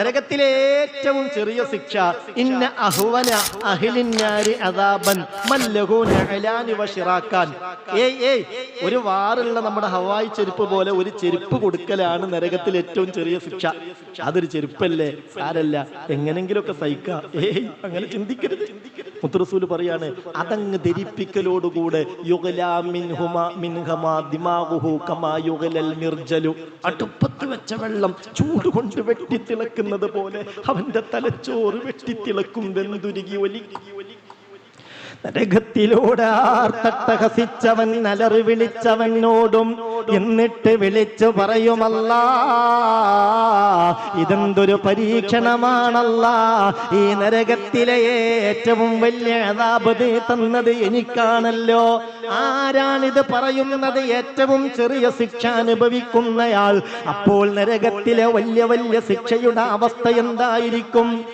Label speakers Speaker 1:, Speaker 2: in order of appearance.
Speaker 1: നരകത്തിലെ ഏറ്റവും ചെറിയ ശിക്ഷ. ഇന്ന അഹുവന അഹിലിന്നാരി വശിറാക്കാൻ. ഏയ് ഏയ് ഒരു വാറുള്ള നമ്മുടെ ഹവായി ചെരുപ്പ് പോലെ ഒരു ചെരുപ്പ് കൊടുക്കലാണ് നരകത്തിലെ ഏറ്റവും ചെറിയ ശിക്ഷ. അതൊരു ചെരുപ്പല്ലേ? ആരല്ല? എങ്ങനെങ്കിലുമൊക്കെ സഹിക്കാം. ഏയ് അങ്ങനെ ചിന്തിക്കരുത് ചിന്തിക്കരുത്. മുത്തറസൂൽ പറയാണ് അതങ്ങ് ധരിപ്പിക്കലോടുകൂടെ അടുപ്പത്ത് വെച്ച വെള്ളം ചൂട് കൊണ്ട് വെട്ടിത്തിളക്കുന്നത് പോലെ അവന്റെ തലച്ചോറ് വെട്ടിത്തിളക്കും വെന്തുരുകി ഒലിക്കും. നരകത്തിലൂടെ ആർത്തട്ടഹസിച്ചവൻ നലറി വിളിച്ചവനോടും എന്നിട്ട് വിളിച്ചു പറയുമല്ല ഇതെന്തൊരു പരീക്ഷണമാണല്ല. ഈ നരകത്തിലെ ഏറ്റവും വലിയ അതാപത് തന്നത് എനിക്കാണല്ലോ. ആരാണിത് പറയുന്നത്? ഏറ്റവും ചെറിയ ശിക്ഷ അനുഭവിക്കുന്നയാൾ. അപ്പോൾ നരകത്തിലെ വലിയ വലിയ ശിക്ഷയുടെ അവസ്ഥ എന്തായിരിക്കും?